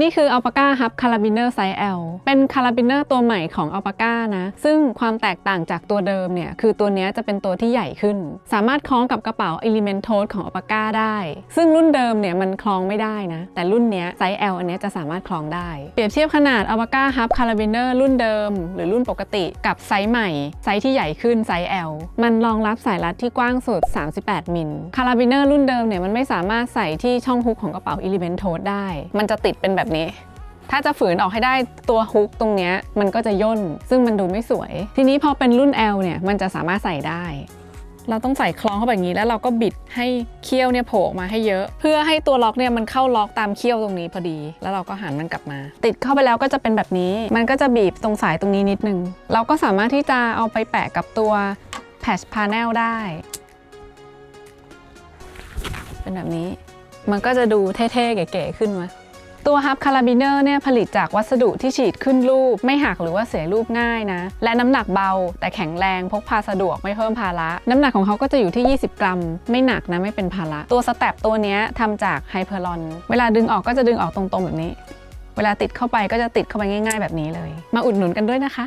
นี่คือ Alpaca Hub Carabiner Size L เป็น Carabiner ตัวใหม่ของ Alpaca นะ ซึ่งความแตกต่างจากตัวเดิมเนี่ย คือตัวนี้จะเป็นตัวที่ใหญ่ขึ้น สามารถคล้องกับกระเป๋า Element Tote ของ Alpaca ได้ ซึ่งรุ่นเดิมเนี่ยมันคล้องไม่ได้นะ แต่รุ่นนี้ไซส์ L อันนี้จะสามารถคล้องได้ เปรียบเทียบขนาด Alpaca Hub Carabiner รุ่นเดิม หรือรุ่นปกติกับไซส์ใหม่ ไซส์ที่ใหญ่ขึ้นไซส์ L มันรองรับสายรัดที่กว้างสุด 38 มิล Carabiner รุ่นเดิมเนี่ยมันไม่สามารถใส่ที่ช่องฮุกของกระเป๋า Element Tote ได้ มันจะติดเป็นแบบนี้ ถ้าจะฝืนออกให้ได้ตัวฮุกตรงนี้มันก็จะย่น ซึ่งมันดูไม่สวย ทีนี้พอเป็นรุ่น L เนี่ยมันจะสามารถใส่ได้ เราต้องใส่คล้องเข้าไปอย่างนี้ แล้วเราก็บิดให้เขี้ยวเนี่ยโผล่ออกมาให้เยอะ เพื่อให้ตัวล็อกเนี่ยมันเข้าล็อกตามเขี้ยวตรงนี้พอดี แล้วเราก็หันมันกลับมา ติดเข้าไปแล้วก็จะเป็นแบบนี้ มันก็จะบีบตรงสายตรงนี้นิดนึง เราก็สามารถที่จะเอาไปแปะกับตัวแพชพาแนลได้ เป็นแบบนี้ มันก็จะดูเท่ๆเก๋ๆขึ้นมา ตัวฮับคาราบิเนอร์เนี่ยผลิตจากวัสดุที่ฉีดขึ้นรูป ไม่หักหรือว่าเสียรูปง่ายนะ และน้ำหนักเบา แต่แข็งแรงพกพาสะดวกไม่เพิ่มภาระ น้ำหนักของเขาก็จะอยู่ที่ 20 กรัม ไม่หนักนะไม่เป็นภาระ ตัวสแตปตัวนี้ทำจากไฮเพอร์ลอน เวลาดึงออกก็จะดึงออกตรงๆแบบนี้ เวลาติดเข้าไปก็จะติดเข้าไปง่าย ๆ แบบนี้เลย มาอุดหนุนกันด้วยนะคะ